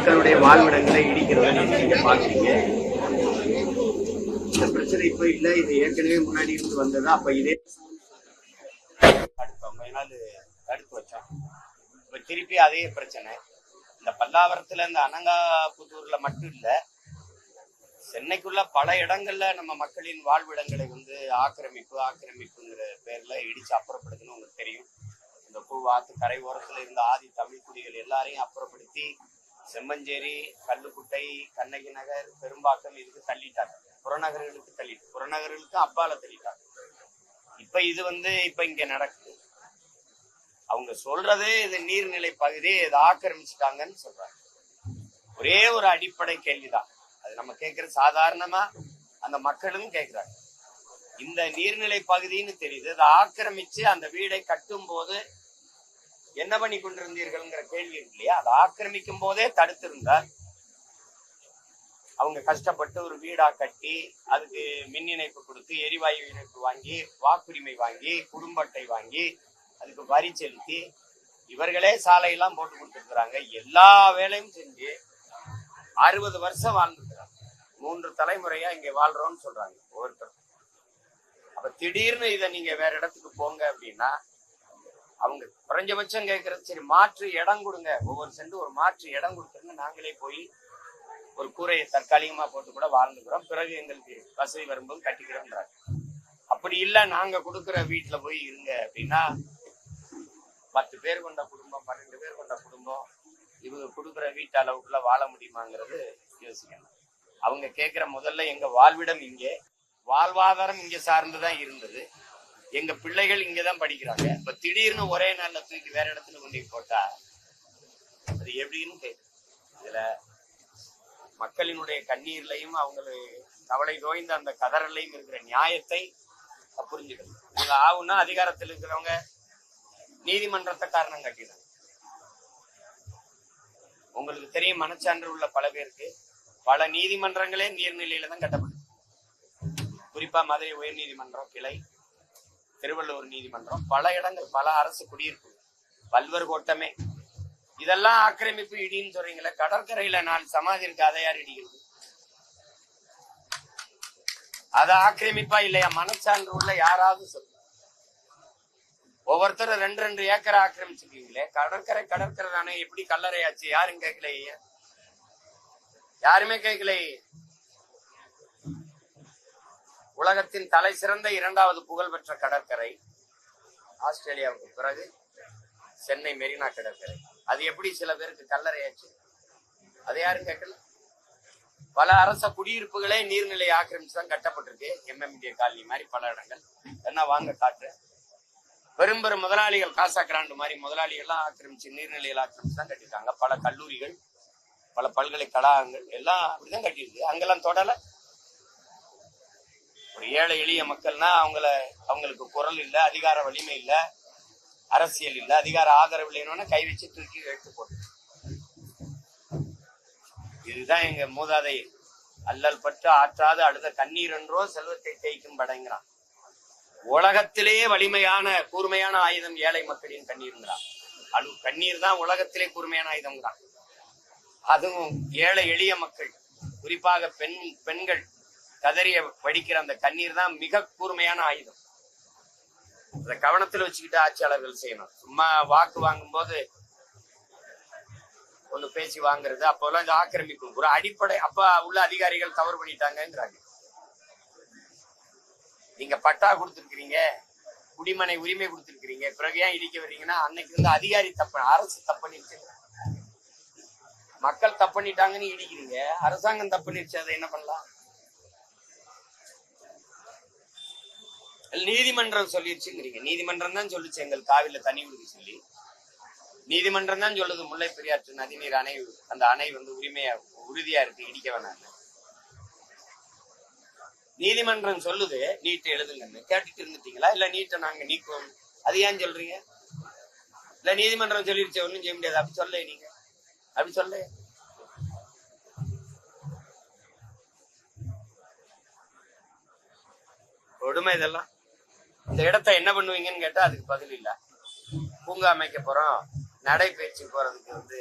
மக்களுடைய வாழ்விடங்களை இடிக்கிறத நீங்க பாக்குறீங்க இந்த பிரச்சனை இப்ப இல்ல. இது ஏற்கனவே முன்னாடி இருந்து வந்ததா. அப்ப இதே தடுப்போம் நாள் தடுத்து வச்சோம் இப்ப திருப்பி அதே பிரச்சனை. இந்த பல்லாவரத்துல இந்த அனங்காபுத்தூர்ல மட்டும் இல்ல சென்னைக்குள்ள பல இடங்கள்ல நம்ம மக்களின் வாழ்விடங்களை வந்து ஆக்கிரமிப்பு ஆக்கிரமிப்புங்கிற பேர்ல இடிச்சு அப்புறப்படுத்தணும் உங்களுக்கு தெரியும். இந்த பூவாத்து கரை ஓரத்துல இருந்த ஆதி தமிழ் குடிகள் எல்லாரையும் அப்புறப்படுத்தி செம்மஞ்சேரி கல்லுக்குட்டை கண்ணகி நகர் பெரும்பாக்கம் இதுக்கு தள்ளிட்டாங்க. புறநகர்களுக்கு தள்ளிட்டு புறநகர்களுக்கு அப்பால தள்ளிட்டாங்க. இப்ப இது வந்து இப்ப இங்க நடக்குது. அவங்க சொல்றது இது நீர்நிலை பகுதி இதை ஆக்கிரமிச்சுட்டாங்கன்னு சொல்றாங்க. ஒரே ஒரு அடிப்படை கேள்விதான். அது நம்ம கேட்கற சாதாரணமா அந்த மக்களும் கேட்கிறாங்க இந்த நீர்நிலை பகுதின்னு தெரியுது அதை ஆக்கிரமிச்சு அந்த வீடை கட்டும் போது என்ன பண்ணி கொண்டிருந்தீர்கள்ங்கிற கேள்வி இருக்கு இல்லையா? அதை ஆக்கிரமிக்கும் போதே தடுத்திருந்தார். அவங்க கஷ்டப்பட்டு ஒரு வீடா கட்டி அதுக்கு மின் இணைப்பு கொடுத்து எரிவாயு இணைப்பு வாங்கி வாக்குரிமை வாங்கி குடும்ப அட்டை வாங்கி அதுக்கு வரி செலுத்தி இவர்களே சாலையெல்லாம் போட்டு கொடுத்துருக்குறாங்க. எல்லா வேலையும் செஞ்சு அறுபது வருஷம் வாழ்ந்துருக்குறாங்க. மூன்று தலைமுறையா இங்க வாழ்றோம்னு சொல்றாங்க ஒவ்வொருத்தரும். அப்ப திடீர்னு இதை நீங்க வேற இடத்துக்கு போங்க அப்படின்னா அவங்க குறைஞ்சபட்சம் கேட்கறது சரி மாற்று இடம் கொடுங்க. ஒவ்வொரு சென்று ஒரு மாற்று இடம் கொடுத்துருங்க நாங்களே போய் ஒரு கூரையை தற்காலிகமா போட்டு கூட வாழ்ந்துக்கிறோம். பிறகு எங்களுக்கு வசதி வரும்போது கட்டிக்கிறோம்ன்றாங்க. அப்படி இல்லை நாங்க கொடுக்குற வீட்டுல போய் இருங்க அப்படின்னா பத்து பேர் கொண்ட குடும்பம் பன்னெண்டு பேர் கொண்ட குடும்பம் இவங்க கொடுக்குற வீட்டு அளவுக்குள்ள வாழ முடியுமாங்கிறது யோசிக்கணும். அவங்க கேட்குற முதல்ல எங்க வாழ்விடம் இங்கே வாழ்வாதாரம் இங்க சார்ந்துதான் இருந்தது. எங்க பிள்ளைகள் இங்கதான் படிக்கிறாங்க. இப்ப திடீர்னு ஒரே நாள்ல தூக்கி வேற இடத்துல கொண்டு போட்டா அது எப்படின்னு கேட்கு இதுல மக்களினுடைய கண்ணீர்லையும் அவங்களை கவலை தோய்ந்த அந்த கதறலையும் இருக்கிற நியாயத்தை புரிஞ்சுக்கணும். இவங்க ஆகுன்னா அதிகாரத்தில் இருக்கிறவங்க நீதிமன்றத்தை காரணம் கட்டிடுறாங்க. உங்களுக்கு தெரியும் மனச்சான்று உள்ள பல பேருக்கு பல நீதிமன்றங்களே நீர்நிலையில தான் கட்டப்படும். குறிப்பா மதுரை உயர் நீதிமன்றம் கிளை திருவள்ளூர் நீதிமன்றம் பல இடங்கள் பல அரசு குடியிருப்பு பல்வர் கோட்டமே. இதெல்லாம் ஆக்கிரமிப்பு இடின்னு சொல்றீங்களே கடற்கரையில நான் சமாதி இருக்கு அதை யார் இடிக்கிறது? அது ஆக்கிரமிப்பா இல்லையா? மனச்சான்று உள்ள யாராவது சொல்லு. ஒவ்வொருத்தரும் ரெண்டு ரெண்டு ஏக்கரை ஆக்கிரமிச்சிருக்கீங்களே. கடற்கரை கடற்கரை தானே எப்படி கல்லறையாச்சு? யாரும் கேட்கலையே. யாருமே கேட்கலையே. உலகத்தின் தலை சிறந்த இரண்டாவது புகழ்பெற்ற கடற்கரை ஆஸ்திரேலியாவுக்கு பிறகு சென்னை மெரினா கடற்கரை. அது எப்படி சில பேருக்கு கல்லறையாச்சு? அதை யாரும் கேட்கல? பல அரச குடியிருப்புகளே நீர்நிலை ஆக்கிரமிச்சு தான் கட்டப்பட்டிருக்கு எம்எம்டிஏ காலனி மாதிரி பல இடங்கள். என்ன வாங்க காற்று பெரும் பெரும் முதலாளிகள் காசா கிராண்டு மாதிரி முதலாளிகள்லாம் ஆக்கிரமிச்சு நீர்நிலைகள் ஆக்கிரமிச்சு தான் கட்டிருக்காங்க பல கல்லூரிகள் பல பல்கலைக்கழகங்கள் எல்லாம் அப்படிதான் கட்டியிருக்கு. அங்கெல்லாம் தொடலை. ஒரு ஏழை எளிய மக்கள்னா அவங்கள அவங்களுக்கு குரல் இல்லை அதிகார வலிமை இல்லை அரசியல் இல்லை அதிகார ஆதரவு இல்லைன்னு கை வச்சு தூக்கி எடுத்து போட்டு. இதுதான் எங்க மூதாதை அல்லல் பற்று ஆற்றாது அடுத்த கண்ணீர் என்றோ செல்வத்தை தேய்க்கும் படைங்கிறான். உலகத்திலேயே வலிமையான கூர்மையான ஆயுதம் ஏழை மக்களின் கண்ணீர்ங்கிறான். அது கண்ணீர் தான் உலகத்திலே கூர்மையான ஆயுதம்ங்கிறான். அதுவும் ஏழை எளிய மக்கள் குறிப்பாக பெண் பெண்கள் கதறிய வடிக்கிற அந்த கண்ணீர் தான் மிக கூர்மையான ஆயுதம். அதை கவனத்துல வச்சுக்கிட்டு ஆட்சியாளர்கள் செய்யணும். சும்மா வாக்கு வாங்கும்போது ஒண்ணு பேசி வாங்குறது அப்போல்லாம் இது ஆக்கிரமிக்கும். ஒரு அடிப்படை அப்ப உள்ள அதிகாரிகள் தவறு பண்ணிட்டாங்கிறாங்க நீங்க பட்டா கொடுத்துருக்கிறீங்க குடிமனை உரிமை கொடுத்துருக்கிறீங்க பிறகு ஏன் இடிக்க வர்றீங்கன்னா அன்னைக்கு வந்து அதிகாரி தப்பு அரசு தப்பண்ணிருச்சு மக்கள் தப்பண்ணிட்டாங்கன்னு இடிக்கிறீங்க அரசாங்கம் தப்பண்ணிருச்சு அதை என்ன பண்ணலாம்? நீதிமன்றம் சொல்லிருச்சுங்கிறீங்க. நீதிமன்றம் தான் சொல்லிச்சு எங்கள் காவில தண்ணி விடுக்க சொல்லி. நீதிமன்றம் தான் சொல்லுது முல்லை பெரியாற்று நதிநீர் அணை அந்த அணை வந்து உரிமையா உறுதியா இருக்கு இடிக்க வேணாம் நீதிமன்றம் சொல்லுது நீட்டை எழுதுங்கன்னு. கேட்டுட்டு இருந்துட்டீங்களா? இல்ல நீட்டை நாங்க நீக்குவோம். அது ஏன் சொல்றீங்க? இல்ல நீதிமன்றம் சொல்லிருச்சு ஒன்றும் செய்ய முடியாது. அப்படி சொல்ல நீங்க. அப்படி சொல்ல கொடுமை இதெல்லாம். இந்த இடத்த என்ன பண்ணுவீங்கன்னு கேட்டால் அதுக்கு பதில் இல்லை. பூங்கா அமைக்க போகிறோம் நடைபயிற்சி போகிறதுக்கு வந்து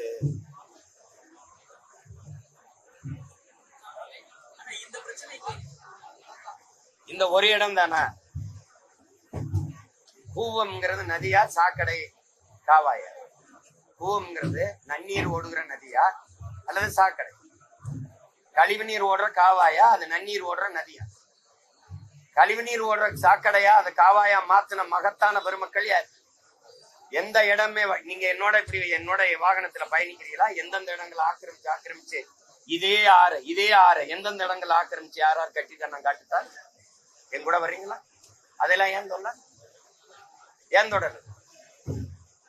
இந்த ஒரு இடம் தானே? பூவம்ங்கிறது நதியா? சாக்கடை காவாயா. பூவம்ங்கிறது நன்னீர் ஓடுகிற நதியா? அல்லது சாக்கடை. கழிவு நீர் ஓடுற காவாயா? அது நன்னீர் ஓடுற நதியா? கழிவுநீர் ஓடுற சாக்கடையா அதை காவாயா மாத்தின மகத்தான பெருமக்கள் யார்? எந்த இடமே நீங்க என்னோட இப்படி என்னோட வாகனத்துல பயணிக்கிறீங்களா எந்தெந்த இடங்களை ஆக்கிரமிச்சு ஆக்கிரமிச்சு? இதே ஆறு இதே ஆறு. எந்தெந்த இடங்களை ஆக்கிரமிச்சு யார் யார் கட்டி நான் காட்டுத்தார்? என் கூட வர்றீங்களா? அதெல்லாம் ஏன் சொல்ல ஏன் தொடரு?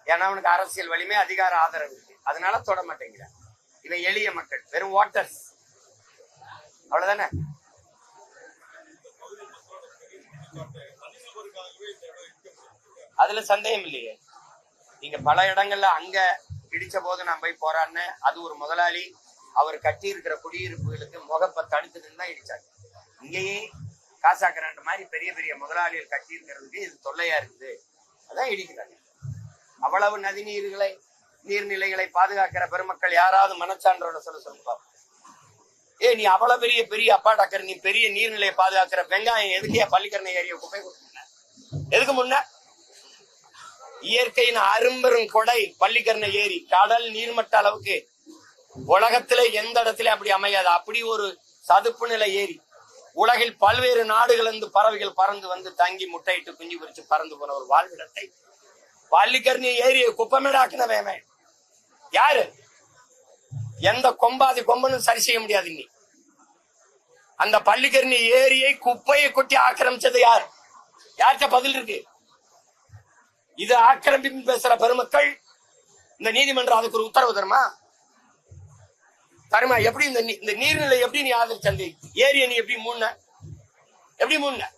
ஏன்னா அவனுக்கு அரசியல் வலிமை அதிகார ஆதரவு இருக்கு. அதனால தொட மாட்டேங்கிறான் இவன் எளிய மக்கள் வெறும் வாட்டர்ஸ் அவ்வளவுதானே? அதுல சந்தேகம் இல்லையே. நீங்க பல இடங்கள்ல அங்க இடிச்ச போது நான் போய் போறான்னு அது ஒரு முதலாளி அவர் கட்டி இருக்கிற குடியிருப்புகளுக்கு முகப்ப தடுத்துட்டு தான் இடிச்சாங்க இங்கேயே காசாக்கராண்ட மாதிரி பெரிய பெரிய முதலாளிகள் கட்டி இருக்கிறதுக்கு இது தொல்லையா இருக்குது. அதான் இடிக்கிறாங்க. அவ்வளவு நதிநீர்களை நீர்நிலைகளை பாதுகாக்கிற பெருமக்கள் யாராவது மனச்சான்றோட சொல்ல சொல்லு ஏ நீ அவ்வளவு பெரிய பெரிய அப்பா டாக்கர் நீ பெரிய நீர்நிலையை பாதுகாக்கிற வெங்காயம் எதுக்கே பள்ளிக்கரணை ஏரிய குப்பை கொடுத்த எதுக்கு முன்ன? இயற்கையின் அரும்பெரும் கொடை பள்ளிக்கரணை ஏரி கடல் நீர்மட்ட அளவுக்கு. உலகத்திலே எந்த இடத்துல அப்படி அமையாது. அப்படி ஒரு சதுப்பு நிலை ஏரி. உலகில் பல்வேறு நாடுகளிலிருந்து பறவைகள் பறந்து வந்து தங்கி முட்டையிட்டு குஞ்சு பொரிச்சு பறந்து போன ஒரு வாழ்விடத்தை. பள்ளிக்கரணி ஏரியை குப்பமேடாக்குனவன் யாரு? எந்த கொம்பாதி கொம்பனும் சரி செய்ய முடியாது இன்னி. அந்த பள்ளிக்கரணி ஏரியை குப்பையை கொட்டி ஆக்கிரமிச்சது யார்? யார்கிட்ட பதில் இருக்கு? இது ஆக்கிரமிப்பு பேசுற பெருமக்கள் இந்த நீதிமன்றம் அதுக்கு ஒரு உத்தரவு தருமா? தருமா? எப்படி இந்த நீ- இந்த நீர்நிலை எப்படி நீ ஆதரிச்ச அந்த ஏரியை நீ எப்படி மூண எப்படி மூண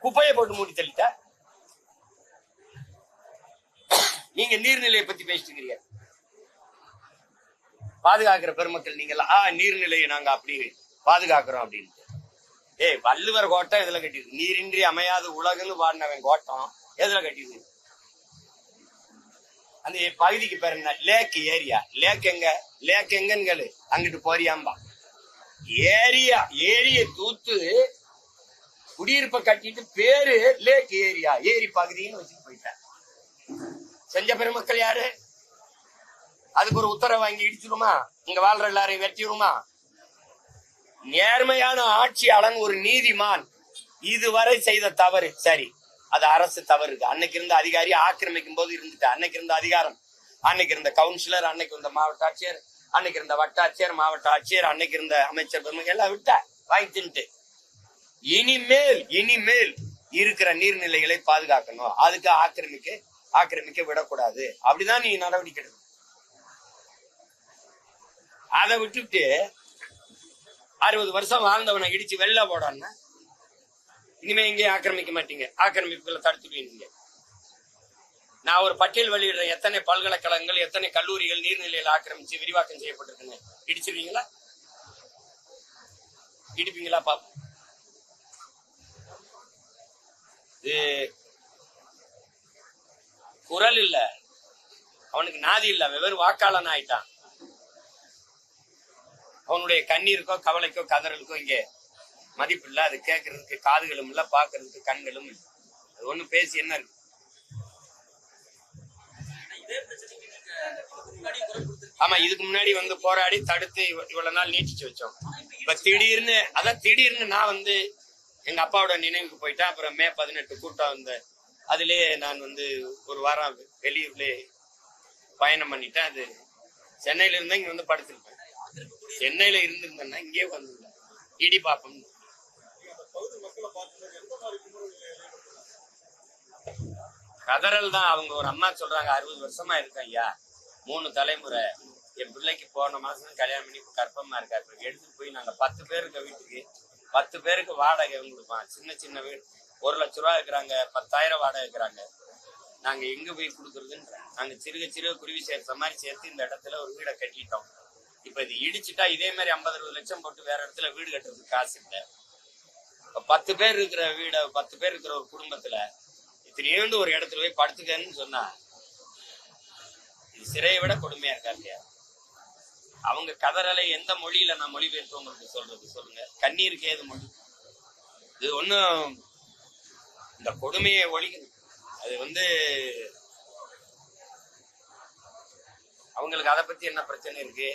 குப்பையை போட்டு மூடி தள்ளிட்ட. நீங்க நீர்நிலையை பத்தி பேசிட்டு இருக்கிறீங்க. பாதுகாக்கிற பெருமக்கள் நீங்க ஆ நீர்நிலையை நாங்க அப்படி பாதுகாக்கிறோம் அப்படின்ட்டு. ஏய் வள்ளுவர் கோட்டம் எதுல கட்டிருக்கு நீரின்றி அமையாத உலகுன்னு பாடினவன் கோட்டம் எதுல கட்டிருக்கு அந்த பகுதிக்கு பேர் என்ன? லேக் ஏரியா லேக் எங்க? லேக் எங்கன்னு கேளு. அங்கிட்டு போறியாம்பா. ஏரியா ஏரிய தூத்து குடியிருப்பை கட்டிட்டு பேரு லேக் ஏரியா ஏரி பகுதின்னு வச்சுட்டு போயிட்டார் செஞ்ச பெருமக்கள் யாரு? அதுக்கு ஒரு உத்தரவு வாங்கி இடிச்சிருமா இங்க வாழ்ற எல்லாரையும் வெட்டிடுமா நேர்மையான ஆட்சியாளன் ஒரு நீதிமான். இதுவரை செய்த தவறு. சரி அது அரசு தவறு அன்னைக்கு இருந்த அதிகாரி ஆக்கிரமிக்கும் போது இருந்துட்டு அன்னைக்கு இருந்த அதிகாரம் அன்னைக்கு இருந்த கவுன்சிலர் அன்னைக்கு இருந்த மாவட்ட ஆட்சியர் அன்னைக்கு இருந்த வட்டாட்சியர் மாவட்ட ஆட்சியர் அன்னைக்கு இருந்த அமைச்சர் பெருமக்கள் எல்லாம் விட்ட வாங்கி தின்ட்டு இனிமேல் இனிமேல் இருக்கிற நீர்நிலைகளை பாதுகாக்கணும். அதுக்கு ஆக்கிரமிக்க ஆக்கிரமிக்க விடக்கூடாது. அப்படிதான் நீ நடவடிக்கை எடுக்கணும். அதை விட்டுட்டு அறுபது வருஷம் வாழ்ந்தவனை இடிச்சு வெளில போடான்னா இனிமே எங்கேயும் ஆக்கிரமிக்க மாட்டீங்க. ஆக்கிரமிப்புகளை தடுத்துடுவீங்க நான் ஒரு பட்டியல் வெளியிடுறேன். எத்தனை பல்கலைக்கழகங்கள் எத்தனை கல்லூரிகள் நீர்நிலையில் ஆக்கிரமிச்சு விரிவாக்கம் செய்யப்பட்டிருக்குங்க இடிச்சிருவீங்களா? இடிப்பீங்களா பாப்போம். இது குரல் இல்ல. அவனுக்கு நாதி இல்ல. அவன் வெறும் வாக்காளன் ஆயிட்டான் அவனுடைய கண்ணீருக்கோ கவலைக்கோ கதறலுக்கோ இங்கே மதிப்பு இல்லை. அது கேட்கறதுக்கு காதுகளும் இல்லை பார்க்கறதுக்கு கண்களும் அது ஒண்ணு பேசி என்ன இருக்கு? ஆமா இதுக்கு முன்னாடி வந்து போராடி தடுத்து இவ்வளவு நாள் நீட்டிச்சு வச்சோம். இப்ப திடீர்னு அதான் திடீர்னு நான் வந்து எங்க அப்பாவோட நினைவுக்கு போயிட்டேன். அப்புறம் மே பதினெட்டு கூட்டம் வந்த அதுலயே நான் வந்து ஒரு வாரம் வெளியூர்ல பயணம் பண்ணிட்டேன். அது சென்னையில இருந்து இங்க வந்து படுத்திருப்பேன். சென்னையில இருந்திருந்தேன்னா இங்கே வந்துருந்தேன். இடி பாப்போம் கதறல் தான் அவங்க ஒரு அம்மா சொல்றாங்க அறுபது வருஷமா இருக்கேன் ஐயா. மூணு தலைமுறை. என் பிள்ளைக்கு போன மாசம் கல்யாணம் பண்ணி கர்ப்பமா இருக்கா இப்ப எடுத்துட்டு போய் நாங்க பத்து பேர் இருக்க வீட்டுக்கு பத்து பேருக்கு வாடகை கொடுப்பான் சின்ன சின்ன வீடு. ஒரு லட்ச ரூபா இருக்கிறாங்க பத்தாயிரம் வாடகை இருக்கிறாங்க நாங்க எங்க போய் கொடுக்கறதுன்ற நாங்க சிறுக சிறுக குருவி சேர்த்த மாதிரி சேர்த்து இந்த இடத்துல ஒரு வீடை கட்டிட்டோம். இப்ப இது இடிச்சுட்டா இதே மாதிரி ஐம்பது அறுபது லட்சம் போட்டு வேற இடத்துல வீடு கட்டுறதுக்கு காசு இல்லை. இப்போ பத்து பேர் இருக்கிற வீட பத்து பேர் இருக்கிற ஒரு குடும்பத்துல இத்தினியோண்டு ஒரு இடத்துல போய் படுத்துக்கன்னு சொன்னா இது சிறையை விட கொடுமையா இருக்கா இல்லையா? அவங்க கதறலை எந்த மொழியில நான் மொழிபெயர்த்து உங்களுக்கு சொல்றது சொல்லுங்க. கண்ணீருக்கு ஏது மொழி. இது ஒன்றும் இந்த கொடுமையை ஒழிக்கணும் அது வந்து அவங்களுக்கு அதை பத்தி என்ன பிரச்சனை இருக்கு?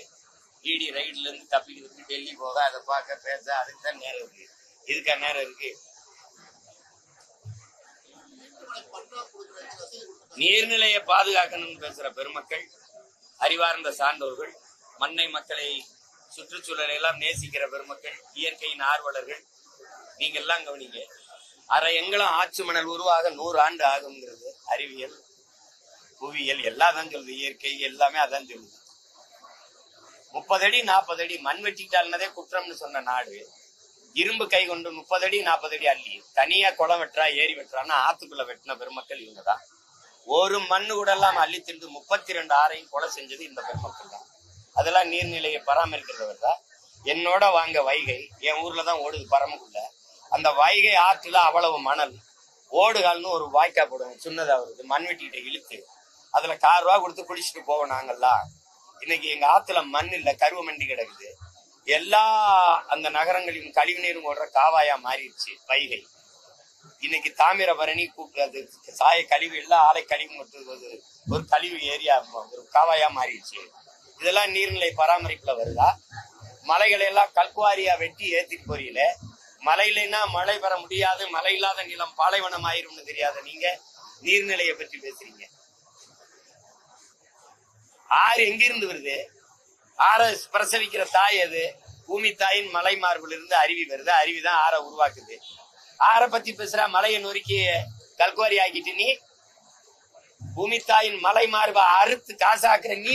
இடி ரைட்ல இருந்து தப்பிக்கிறதுக்கு டெல்லி போக அதை பார்க்க பேச அதுக்கு தான் நேரம் இருக்கு. இதுக்கா நேரம் இருக்கு. நீர்நிலையை பாதுகாக்கணும்னு பேசுற பெருமக்கள் அறிவார்ந்த சான்றோர்கள் மண்ணை மக்களை சுற்றுச்சூழலை எல்லாம் நேசிக்கிற பெருமக்கள் இயற்கையின் ஆர்வலர்கள் நீங்க எல்லாம் கவனிங்க. அரை எங்களும் ஆச்சு மணல் உருவாக நூறு ஆண்டு ஆகுங்கிறது அறிவியல் புவியியல் எல்லாம் தான் சொல்லுது. இயற்கை எல்லாமே அதான் சொல்லுது. முப்பது அடி நாற்பது அடி மண் வெட்டிட்டாள்னதே குற்றம்னு சொன்ன நாடு இரும்பு கை கொண்டு முப்பது அடி நாற்பது அடி அள்ளி தனியா குளம் வெட்டுறா ஏரி வெட்டுறான்னா ஆத்துக்குள்ள வெட்டின பெருமக்கள் இவங்க தான் ஒரு மண்ணு கூட எல்லாம் அள்ளி தின்று முப்பத்தி ரெண்டு ஆறையும் கொலை செஞ்சது இந்த பெருமக்கள் தான். அதெல்லாம் நீர்நிலையை பராமரிக்கிறவர் தான் என்னோட வாங்க வைகை என் ஊர்ல தான் ஓடுது பரமக்குள்ள அந்த வைகை ஆற்றுல அவ்வளவு மணல். ஓடுகால்னு ஒரு வாய்க்கா போடுவோம் சின்னதா வருது மண் வெட்டிக்கிட்ட இழுத்து. அதுல கார் ரூபா கொடுத்து குடிச்சிட்டு போவோம் நாங்கெல்லாம் இன்னைக்கு எங்க ஆத்துல மண் இல்ல கருவ மண்டி கிடக்குது. எல்லா அந்த நகரங்களின் கழிவு நீரும் ஓடுற காவாயா மாறிடுச்சு வைகை. இன்னைக்கு தாமிரபரணி கூப்பிடுறது சாய கழிவு இல்ல ஆலை கழிவு மட்டும் ஒரு ஒரு கழிவு ஏரியா ஒரு காவாயா மாறிடுச்சு. இதெல்லாம் நீர்நிலை பராமரிப்புல வருதா? மலைகளை எல்லாம் கல்குவாரியா வெட்டி ஏத்திட்டு போறீங்களே மலையிலனா மழை பெற முடியாது. மழை இல்லாத நிலம் பாலைவனம் ஆயிரும்னு தெரியாத நீங்க நீர்நிலையை பற்றி பேசுறீங்க. ஆறு எங்கிருந்து வருது? ஆறை பிரசவிக்கிற தாய் அது பூமி தாயின் மலை மார்பில் இருந்து அருவி வருது. அருவி தான் ஆறை உருவாக்குது. ஆறை பத்தி பேசுற மலையை நொறுக்கி கல்குவாரி ஆக்கிட்டு நீ பூமி தாயின் மலை மார்பை அறுத்து காசாக்குற நீ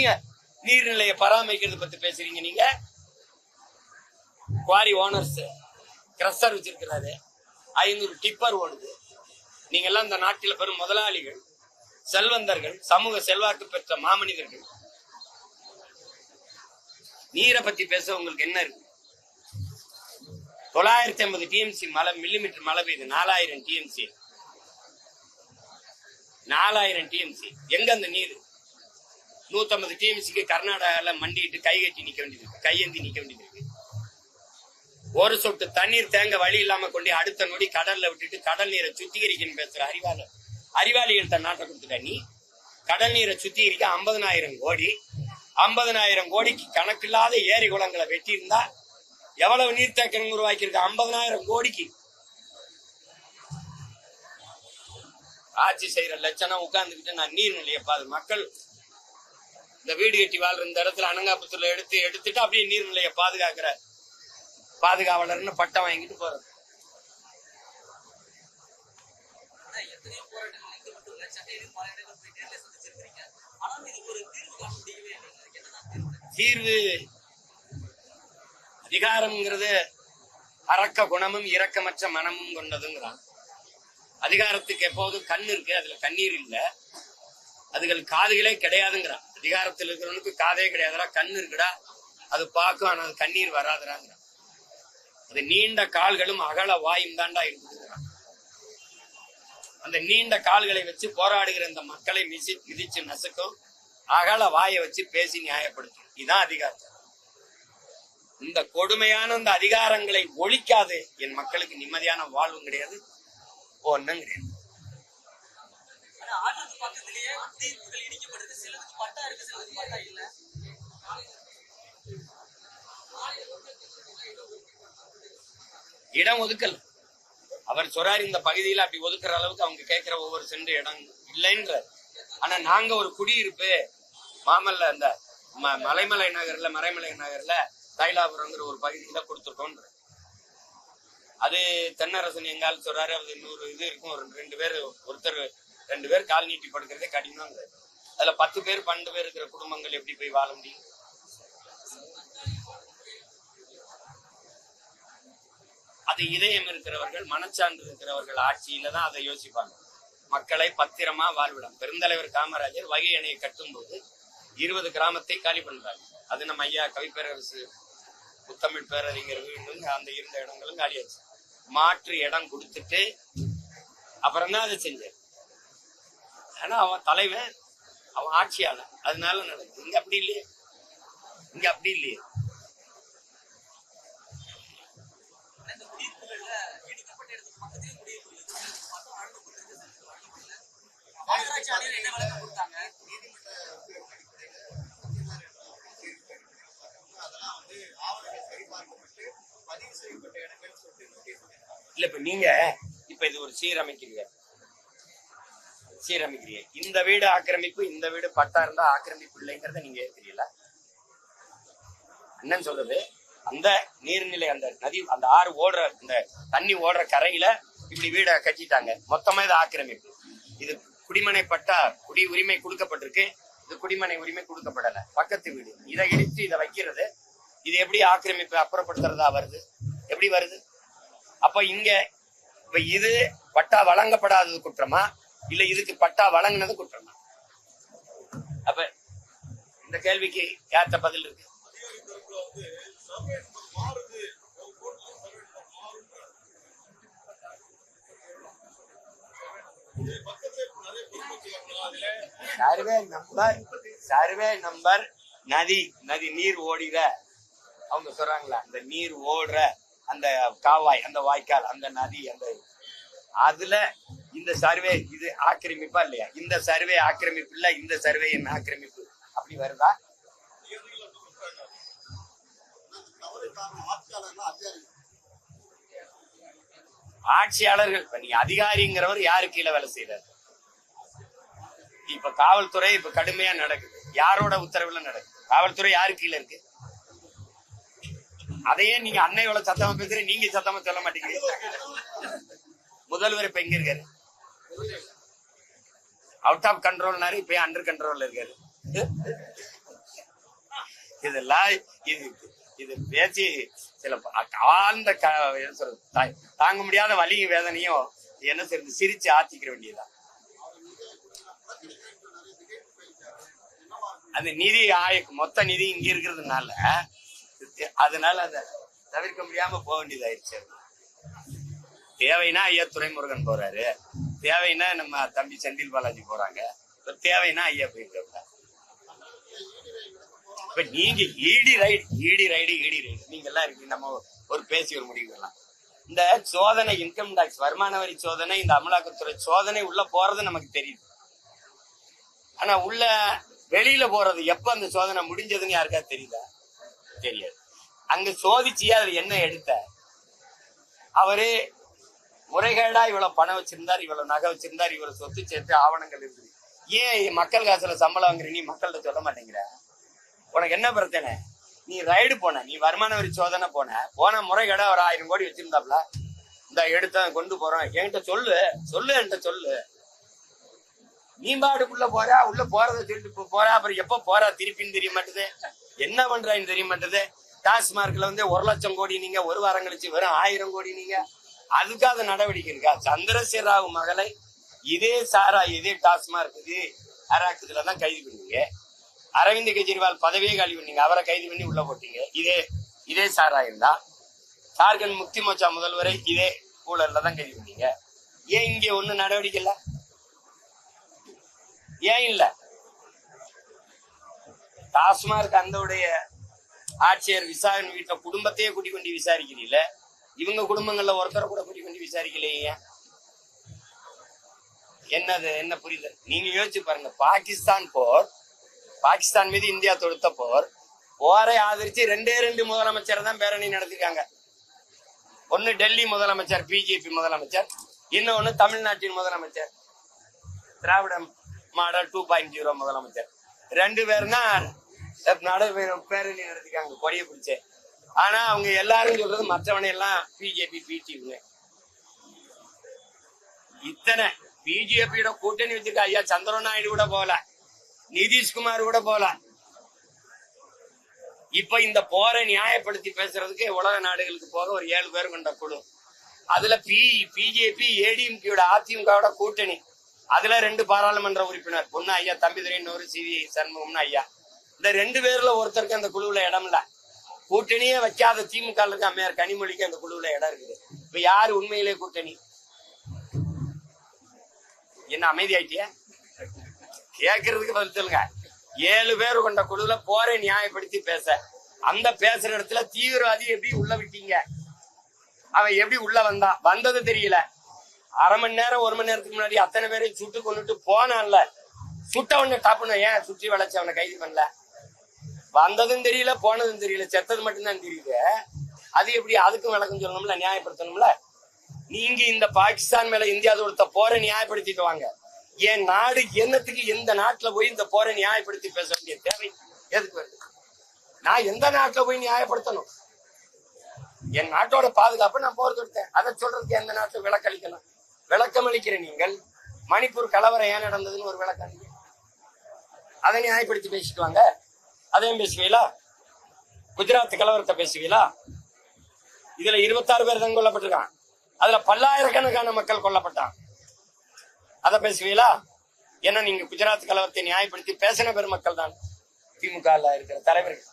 நீர்நிலையை பராமரிக்கிறது பத்தி பேசுறீங்க நீங்க. குவாரி ஓனர்ஸ் கிரஷர் வச்சிருக்கிறாரு. ஐநூறு டிப்பர் ஓடுது. நீங்க எல்லாம் இந்த நாட்டில் பெரும் முதலாளிகள் செல்வந்தர்கள் சமூக செல்வாக்கு பெற்ற மாமனிதர்கள். நீரை பத்தி பேச உங்களுக்கு என்ன இருக்கு? தொள்ளாயிரத்தி ஐம்பது டிஎம்சி மழை மில்லிமீட்டர் மழை பெய்யுது. நாலாயிரம் டிஎம்சி நாலாயிரம் டிஎம்சி எங்க அந்த நீர்? நூத்தம்பது டிஎம்சிக்கு கர்நாடகால மண்டிட்டு கை கட்டி நிக்க வேண்டியது இருக்கு. கையேந்தி நிக்க வேண்டியது இருக்கு. ஒரு சொட்டு தண்ணீர் தேங்க வழி இல்லாம கொண்டு அடுத்த நொடி கடல்ல விட்டுட்டு கடல் நீரை சுத்திகரிக்கணும் பேசுற அறிவாளர் அறிவாளிகள் தன் நாட்டை கொடுத்துட்ட நீ. கடல் நீரை சுத்திகரிக்க ஐம்பதனாயிரம் கோடி ஐம்பதனாயிரம் கோடிக்கு கணக்கில்லாத ஏரி குளங்களை வெட்டியிருந்தா எவ்வளவு நீர்த்தேக்கம் உருவாக்கியிருக்க? ஐம்பதனாயிரம் கோடிக்கு. ஆட்சி செய்யற லட்சணம் உட்கார்ந்துக்கிட்டு நான் நீர் நிலையப்பா அது மக்கள் இந்த வீடு கட்டி வாழ்ற இந்த இடத்துல அனங்காபுத்தூர்ல எடுத்து எடுத்துட்டு அப்படியே நீர்நிலையை பாதுகாக்கிற பாதுகாவலர்னு பட்டம் வாங்கிட்டு போறது ஆனா எத்தனையோ போராட்டங்கள் இங்க மட்டும் இல்ல சென்னையிலும் பல இடங்கள் போய் நேர்ல சந்திச்சிருக்கீங்க ஆனாலும் இதுக்கு ஒரு தீர்வு காண முடியவே இல்லை அதுக்கு என்னதான் தீர்வு. அதிகாரம்ங்கிறது அரக்க குணமும் இரக்கமற்ற மனமும் கொண்டதுங்கிறான். அதிகாரத்துக்கு எப்போதும் கண் இருக்கு அதுல கண்ணீர் இல்ல. அதுகள் காதுகளே கிடையாதுங்கிறான். அதிகாரத்தில் இருக்கிறவனுக்கு காதே கிடையாதுடா கண் இருக்குடா. அது பார்க்கும் ஆனா கண்ணீர் வராதுடாங்கிறான். அது நீண்ட கால்களும் அகல வாயும் தாண்டா இருக்குதுங்கிறான். அந்த நீண்ட கால்களை வச்சு போராடுகிற இந்த மக்களை மிசி மிதிச்சு நசுக்கும் அகல வாயை வச்சு பேசி நியாயப்படுத்தும். இதுதான் அதிகாரம். இந்த கொடுமையான இந்த அதிகாரங்களை ஒழிக்காது. என் மக்களுக்கு நிம்மதியான வாழ்வும் கிடையாது ஒண்ணும் கிடையாது. இடம் ஒதுக்கல். அவர் சொல்றாரு இந்த பகுதியில அப்படி ஒதுக்குற அளவுக்கு அவங்க கேட்கிற ஒவ்வொரு சென்று இடம் இல்லைன்ற ஆனா நாங்க ஒரு குடியிருப்பு மாமல்ல அந்த ம- மலைமலை நகர்ல மறைமலை நகர்ல தைலாபுரங்கிற ஒரு பகுதியில கொடுத்துருக்கோன்ற அது தென்னரசன் எங்கால் சொல்றாரு அது இன்னொரு இது இருக்கும் ஒரு ரெண்டு பேர் ஒருத்தர் ரெண்டு பேர் கால் நீட்டி படுக்கிறதே கடினங்கிறாரு அதுல பத்து பேர் பன்னெண்டு பேர் இருக்கிற குடும்பங்கள் எப்படி போய் வாழ முடியும்? அது இதயம் இருக்கிறவர்கள் மனச்சான்று இருக்கிறவர்கள் ஆட்சியில தான் அதை யோசிப்பாங்க. மக்களை பத்திரமா வாழ்விடம் பெருந்தலைவர் காமராஜர் வகை அணையை கட்டும்போது இருபது கிராமத்தை காலி பண்றாங்க. அது நம்ம ஐயா கவிப்பேரரசு முத்தமிழ் பேரறிஞர் வீடும் அந்த இருந்த இடங்களும் காலியாச்சு. மாற்று இடம் கொடுத்துட்டு அப்புறம் தான் அதை செஞ்சார். ஆனா அவன் தலைவன் அவன் ஆட்சியாளன் அதனால நடக்குது. இங்க அப்படி இல்லையே. இங்க அப்படி இல்லையே. ஆணையர் என்ன விளக்கம் கொடுத்தாங்க அதெல்லாம் வந்து ஆவணங்கள் சரிபார்க்கப்பட்டு பதிவு செய்யப்பட்ட இடங்கள் சொல்லிட்டு நோட்டீஸ் இல்ல இப்ப நீங்க இப்ப இது ஒரு சீரமைக்கிறீங்க. சீரமைக்கிறீங்க. இந்த வீடு ஆக்கிரமிப்பு இந்த வீடு பட்டா இருந்தா ஆக்கிரமிப்பு இல்லைங்கிறத நீங்க ஏத்துறீங்களா அண்ணன் சொல்றது? அந்த நீர்நிலை அந்த நதி அந்த ஆறு ஓடுற இந்த தண்ணி ஓடுற கரையில இப்படி வீட கட்டிட்டாங்க. மொத்தமா இது ஆக்கிரமிப்பு. இது குடிமனை பட்டா குடி உரிமை கொடுக்கப்பட்டிருக்கு. இது குடிமனை உரிமை கொடுக்கப்படல. பக்கத்து வீடு. இதை இடித்து இதை வைக்கிறது இது எப்படி ஆக்கிரமிப்பு அப்புறப்படுத்துறதா வருது? எப்படி வருது? அப்ப இங்க இப்ப இது பட்டா வழங்கப்படாதது குற்றமா? இல்ல இதுக்கு பட்டா வழங்கினது குற்றமா? அப்ப இந்த கேள்விக்கு ஏத்த பதில் இருக்கு? சர்வே நம்பர் சர்வே நம்பர் நதி நதி நீர் ஓடித அவங்க சொல்றாங்களா அந்த நீர் ஓடுற அந்த காவாய் அந்த வாய்க்கால் அந்த நதி அந்த அதுல இந்த சர்வே இது ஆக்கிரமிப்பா இல்லையா? இந்த சர்வே ஆக்கிரமிப்பு இல்ல இந்த சர்வே என்ன ஆக்கிரமிப்பு. அப்படி வருதா? ஆட்சியாளர்கள் ஆட்சியாளர்கள் இப்ப நீ அதிகாரிங்கிறவர் யாரு கீழே வேலை செய்யறாரு இப்ப காவல்துறை இப்ப கடுமையா நடக்குது. யாரோட உத்தரவுல நடக்குது? காவல்துறை யாரு கீழே இருக்கு? அதையே நீங்க அன்னையோட சத்தமா பேசுற நீங்க சத்தமா சொல்ல மாட்டேங்கிறீங்க. முதல்வர் இப்ப எங்க இருக்காரு? அவுட் ஆஃப் கண்ட்ரோல்னாரு இப்ப அண்டர் கண்ட்ரோல்ல இருக்காரு? இதெல்லாம் இது இது பேச்சு சில ஆழ்ந்த சொல்றது தாங்க முடியாத வலியும் வேதனையும் என்ன செய்யறது சிரிச்சு ஆத்திக்கிற வேண்டியதுதான். அந்த நிதி ஆய மொத்த நிதி இங்க இருக்கிறதுனால அதனால அதை தவிர்க்க முடியாம போக வேண்டியதாயிருச்சு தேவைன்னா ஐயா துரைமுருகன் போறாரு. தேவைன்னா நம்ம தம்பி செந்தில் பாலாஜி போறாங்க. இப்ப தேவைன்னா ஐயா போயிருக்காங்க இப்ப நீங்க E D raid E D raid E D raid. நீங்க எல்லாம் இருக்கு நம்ம ஒரு பேசி ஒரு முடிவு வரலாம் இந்த சோதனை இன்கம் டாக்ஸ் வருமான வரி சோதனை இந்த அமலாக்கத்துறை சோதனை உள்ள போறது நமக்கு தெரியுது. ஆனா உள்ள வெளியில போறது எப்ப அந்த சோதனை முடிஞ்சதுன்னு யாருக்கா தெரியுதா? தெரியாது. அங்க சோதிச்சியா அதுல என்ன எடுத்த? அவரு முறைகேடா இவ்வளவு பணம் வச்சிருந்தார் இவ்வளவு நகை வச்சிருந்தார் இவ்வளவு சொத்து சேர்த்து ஆவணங்கள் இருக்குது. ஏன் மக்கள் காசுல சம்பளம் வாங்குற நீ மக்கள்கிட்ட சொல்ல மாட்டேங்கிற. உனக்கு என்ன பிரச்சனை? நீ ரைடு போன நீ வருமான வரி சோதனை போன போன முறைகேடா ஒரு ஆயிரம் கோடி வச்சிருந்தாப்ல? இந்த எடுத்த கொண்டு போறோம் என்கிட்ட சொல்லு சொல்லு என்கிட்ட சொல்லு. நீ பாட்டுக்குள்ள போறா உள்ள போறத சொல்லிட்டு போறா. அப்புறம் எப்ப போறா? திருப்பின்னு தெரிய மாட்டேது. என்ன பண்றான்னு தெரிய மாட்டேது. டாஸ்மார்க்ல வந்து ஒரு லட்சம் கோடி நீங்க ஒரு வாரம் கழிச்சு வெறும் ஆயிரம் கோடி நீங்க. அதுக்காக நடவடிக்கை இருக்கா? சந்திரசேகர் ராவ் மகளை இதே சாரா இதே டாஸ்மார்க் இது அராக்கத்துல தான் கைது பண்ணீங்க. அரவிந்த் கெஜ்ரிவால் பதவியே காலி பண்ணீங்க. அவரை கைது பண்ணி உள்ள போட்டீங்க. இதே இதே சாரா தான் ஜார்க்கண்ட் முக்தி மோச்சா முதல்வரை இதே ஊழல்ல தான் கைது பண்ணீங்க. ஏன் இங்கே ஒன்றும் நடவடிக்கை இல்லை? ஏன் இல்லை? டாஸ்மார்க் அந்த உடைய ஆட்சியர் விசாரணை வீட்டுல குடும்பத்தையே கூட்டி கொண்டு விசாரிக்கிறீங்கள இவங்க குடும்பங்கள்ல ஒருத்தரை கூட கூட்டி கொண்டு விசாரிக்கலையே. என்னது என்ன புரியுது நீங்க யோசிச்சு பாருங்க. பாகிஸ்தான் போர் பாகிஸ்தான் மீது இந்தியா தொடுத்த போர் போரை ஆதரிச்சு ரெண்டே ரெண்டு முதலமைச்சர் தான் பேரணி நடத்திருக்காங்க. ஒன்னு டெல்லி முதலமைச்சர் பிஜேபி முதலமைச்சர் இன்னொன்னு தமிழ்நாட்டின் முதலமைச்சர். Dravida model two point zero முதலமைச்சர். ரெண்டு பேரும் தான் நட பேரணி நடத்திருக்காங்க கொடியை பிடிச்சு. ஆனா அவங்க எல்லாரும் சொல்றது மற்றவனை எல்லாம் பிஜேபி பிடிவுங்க இத்தனை பிஜேபியோட கூட்டணி வச்சிருக்க ஐயா சந்திரன் நாயுடு கூட போகல நிதிஷ்குமார் கூட போல இப்ப இந்த போரை நியாயப்படுத்தி பேசுறதுக்கு உலக நாடுகளுக்கு போக ஒரு ஏழு பேர் கொண்ட குழு. அதுல பி பிஜேபி ஏடிஎம்கேயோட அதிமுகவோட கூட்டணி. அதுல ரெண்டு பாராளுமன்ற உறுப்பினர் ஒன்னு ஐயா தம்பிதுரை இன்னொரு சி வி சண்முகம்னு ஐயா. இந்த ரெண்டு பேர்ல ஒருத்தருக்கு அந்த குழுவுல இடம் இல்ல. கூட்டணியே வைக்காத திமுக இருக்கு அம்மையார் கனிமொழிக்கு அந்த குழுவுல இடம் இருக்குது. இப்ப யாரு உண்மையிலே கூட்டணி? என்ன அமைதியாயிட்டிய? கேக்குறதுக்கு பதில் சொல்லுங்க. ஏழு பேர் கொண்ட குழுல போரை நியாயப்படுத்தி பேச. அந்த பேசுற இடத்துல தீவிரவாதி எப்படி உள்ள விட்டீங்க? அவன் எப்படி உள்ள வந்தான்? வந்தது தெரியல. அரை மணி நேரம் ஒரு மணி நேரத்துக்கு முன்னாடி அத்தனை பேரையும் சுட்டு கொண்டுட்டு போனான்ல. சுட்டவன டாப்புன்னு ஏன் சுற்றி வளைச்சு அவனை கைது பண்ணல? வந்ததும் தெரியல போனதும் தெரியல செத்தது மட்டும்தான் தெரியுது. அது எப்படி அதுக்கும் விளக்கம் சொல்லணும்ல நியாயப்படுத்தணும்ல? நீங்க இந்த பாகிஸ்தான் மேல இந்தியா தொடுத்த போரை நியாயப்படுத்திட்டு வாங்க. என் நாடு என்னத்துக்கு எந்த நாட்டுல போய் இந்த போரை நியாயப்படுத்தி பேச வேண்டிய தேவை? எதுக்கு வருது? நான் எந்த நாட்டுல போய் நியாயப்படுத்தணும்? என் நாட்டோட பாதுகாப்பு நான் போர் தொடுத்தேன். அதை சொல்றதுக்கு எந்த நாட்டுல விளக்களிக்கணும்? விளக்கம் அளிக்கிற நீங்கள் மணிப்பூர் கலவரம் ஏன் நடந்ததுன்னு ஒரு விளக்கம் அதை நியாயப்படுத்தி பேசிட்டு வாங்க. அதையும் பேசுவீங்களா? குஜராத் கலவரத்தை பேசுவீங்களா? இதுல இருபத்தாறு பேர் தான் கொல்லப்பட்டிருக்கான் அதுல பல்லாயிரக்கணக்கான மக்கள் கொல்லப்பட்டான் அதை பேசுவீங்களா? ஏன்னா நீங்க குஜராத் கலவரத்தை நியாயப்படுத்தி பேசின பெருமக்கள் தான் திமுக இருக்கிற தலைவர்கள்.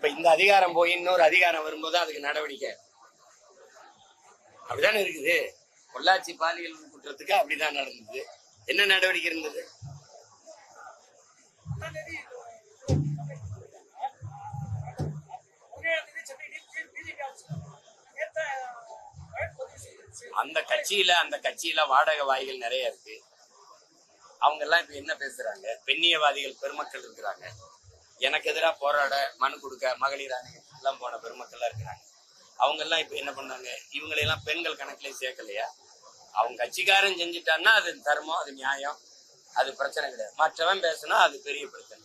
இப்ப இந்த அதிகாரம் போய் இன்னொரு அதிகாரம் வரும்போது அதுக்கு நடவடிக்கை. அப்படிதானே இருக்குது. பொள்ளாச்சி பாலியல் குற்றத்துக்கு அப்படிதான் நடந்தது. என்ன நடவடிக்கை இருந்தது? அந்த கட்சியில அந்த கட்சியில வாடகை வாய்கள் நிறைய இருக்கு. அவங்க எல்லாம் இப்ப என்ன பேசுறாங்க? பெண்ணியவாதிகள் பெருமக்கள் இருக்கிறாங்க. எனக்கு எதிராக போராட மனு கொடுக்க மகளிர் ஆணையம் எல்லாம் போன பெருமக்கள்லாம் இருக்கிறாங்க. அவங்க எல்லாம் இப்போ என்ன பண்ணாங்க? இவங்களையெல்லாம் பெண்கள் கணக்குல சேர்க்கலையா? அவங்க கட்சிக்காரன் செஞ்சுட்டான்னா அது தர்மம் அது நியாயம் அது பிரச்சனை கிடையாது. மற்றவன் பேசினா அது பெரிய பிரச்சனை.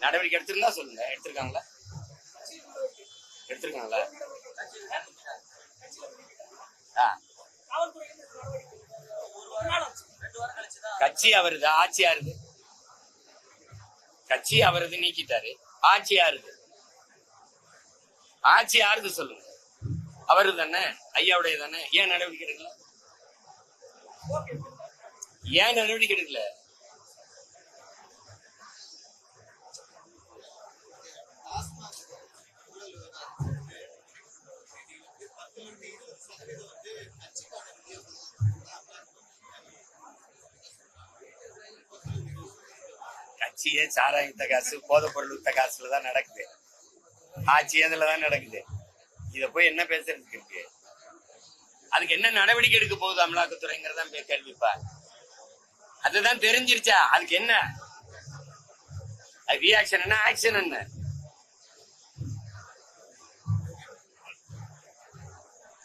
நடவடிக்கை எடுத்திருந்தா சொல்லுங்க. எடுத்திருக்காங்களா? எடுத்திருக்காங்களா? ஆ. கட்சி அவருது ஆட்சி யாருது கட்சி அவரது நீக்கிட்டாரு. ஆட்சி யாருது? ஆட்சி யாருது சொல்லுங்க. அவரு தானே? ஐயாவுடைய தானே? ஏன் நடவடிக்கை எடுக்கல? ஏன் நடவடிக்கை எடுக்கல? ஆட்சியே சாராயத்த காசு போதைப் பொருள் வித்த காசுல தான் நடக்குது. ஆட்சியே அதில் தான் நடக்குது. இதை போய் என்ன பேசுறதுக்கு இருக்கு? அதுக்கு என்ன நடவடிக்கை எடுக்க போகுது அமலாக்கத்துறைங்கிறதான் கேள்விப்பா அதுதான் தெரிஞ்சிருச்சா? அதுக்கு என்ன? அது ரியாக்ஷன் என்ன? ஆக்ஷன் என்ன?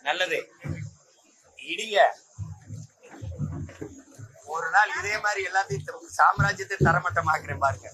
நல்லது. இடிங்க ஒரு நாள் இதே மாதிரி எல்லாத்தையும் சாம்ராஜ்யத்தை தரமட்டமாக்குறேன் பாருங்க.